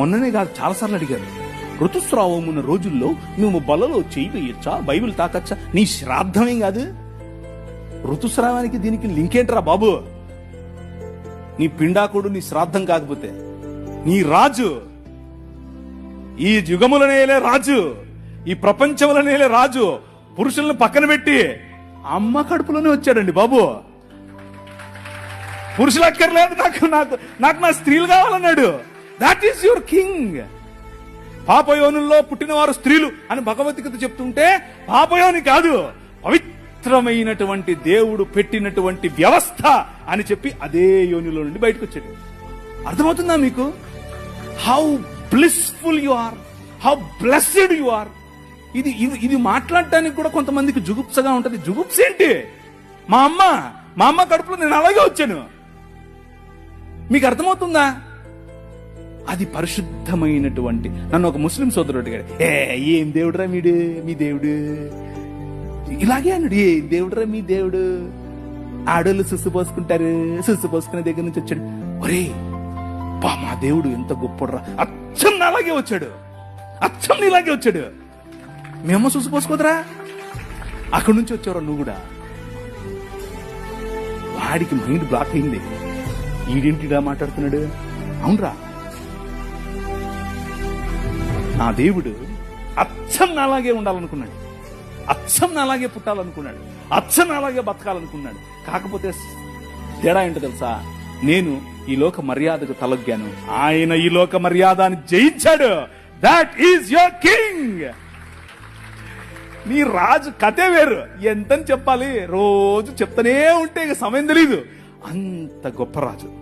మొన్ననే కాదు చాలాసార్లు అడిగారు ఋతుస్రావం ఉన్న రోజుల్లో మేము బలలో చేయి బైబిల్ తాకచ్చా? నీ శ్రాద్ధమేం కాదు? ఋతుస్రావానికి దీనికి లింక్ ఏంట్రా బాబు? నీ పిండాకుడు నీ శ్రాద్ధం కాకపోతే నీ రాజు ఈ యుగములనేలే రాజు ఈ ప్రపంచములనేలే రాజు. పురుషులను పక్కన పెట్టి అమ్మ కడుపులోనే వచ్చాడండి బాబు. పురుషులు అక్కర్లేదు నాకు నాకు నాకు నా స్త్రీలు కావాలన్నాడు. దాట్ ఈస్ యువర్ కింగ్ పాపయోనుల్లో పుట్టినవారు స్త్రీలు అని భగవద్గీత చెప్తుంటే పాపయోని కాదు పవిత్రమైనటువంటి దేవుడు పెట్టినటువంటి వ్యవస్థ అని చెప్పి అదే యోనిలో నుండి బయటకు వచ్చాడు అర్థమవుతుందా మీకు? How blissful you are how blessed you are ఇది ఇది ఇది మాట్లాడటానికి కూడా కొంతమందికి జుగుప్సగా ఉంటది. జుగుప్స ఏంటి? మా అమ్మ మా అమ్మ కడుపులో నేను అలాగే వచ్చాను. మీకు అర్థమవుతుందా? అది పరిశుద్ధమైనటువంటి. నన్ను ఒక ముస్లిం సోదరుడు అడిగాడు ఏ ఏం దేవుడురా మీడు మీ దేవుడు? ఇలాగే అన్నాడు ఏ దేవుడురా మీ దేవుడు? ఆడోళ్ళు సుస్సు పోసుకుంటారు సుస్సు పోసుకునే దగ్గర నుంచి వచ్చాడు. ఒరే బా మా దేవుడు ఎంత గొప్పడురా. అచ్చం అలాగే వచ్చాడు. అచ్చం ఇలాగే వచ్చాడు. మేము సుస్సు పోసుకోదరా. అక్కడి నుంచి వచ్చావురా నువ్వు కూడా? వాడికి మైండ్ బ్లాక్ అయింది. ఈడేంటిడా మాట్లాడుతున్నాడు? అవునరా. నా దేవుడు అచ్చం నాలాగే ఉండాలనుకున్నాడు. అచ్చం నాలాగే పుట్టాలనుకున్నాడు. అచ్చం నాలాగే బతకాలనుకున్నాడు. కాకపోతే తేడా ఏంటో తెలుసా? నేను ఈ లోక మర్యాదకు తలొగ్గాను. ఆయన ఈ లోక మర్యాదని జయించాడు. దాట్ ఈజ్ యువర్ కింగ్ నీ రాజు కథే వేరు. ఎంతని చెప్పాలి? రోజు చెప్తూనే ఉంటే ఇక సమయం తెలీదు. అంత గొప్ప రాజు.